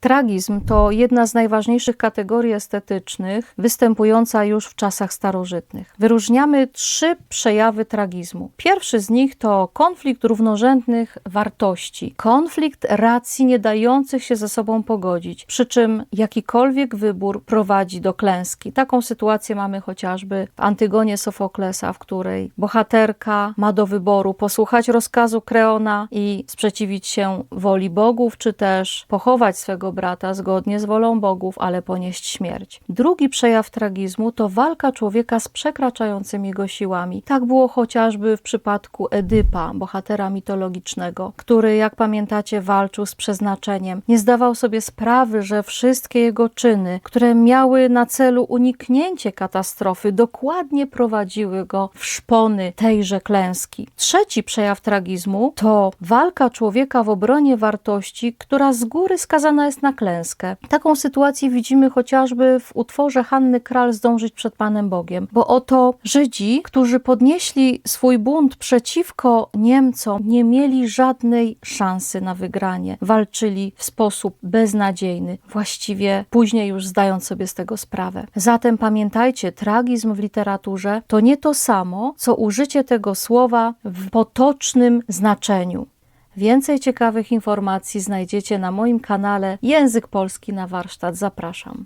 Tragizm to jedna z najważniejszych kategorii estetycznych, występująca już w czasach starożytnych. Wyróżniamy trzy przejawy tragizmu. Pierwszy z nich to konflikt równorzędnych wartości, konflikt racji nie dających się ze sobą pogodzić, przy czym jakikolwiek wybór prowadzi do klęski. Taką sytuację mamy chociażby w Antygonie Sofoklesa, w której bohaterka ma do wyboru posłuchać rozkazu Kreona i sprzeciwić się woli bogów, czy też pochować swego brata zgodnie z wolą bogów, ale ponieść śmierć. Drugi przejaw tragizmu to walka człowieka z przekraczającymi go siłami. Tak było chociażby w przypadku Edypa, bohatera mitologicznego, który, jak pamiętacie, walczył z przeznaczeniem. Nie zdawał sobie sprawy, że wszystkie jego czyny, które miały na celu uniknięcie katastrofy, dokładnie prowadziły go w szpony tejże klęski. Trzeci przejaw tragizmu to walka człowieka w obronie wartości, która z góry skazana jest na klęskę. Taką sytuację widzimy chociażby w utworze Hanny Kral Zdążyć przed Panem Bogiem, bo oto Żydzi, którzy podnieśli swój bunt przeciwko Niemcom, nie mieli żadnej szansy na wygranie. Walczyli w sposób beznadziejny, właściwie później już zdając sobie z tego sprawę. Zatem pamiętajcie, tragizm w literaturze to nie to samo, co użycie tego słowa w potocznym znaczeniu. Więcej ciekawych informacji znajdziecie na moim kanale Język Polski na warsztat. Zapraszam.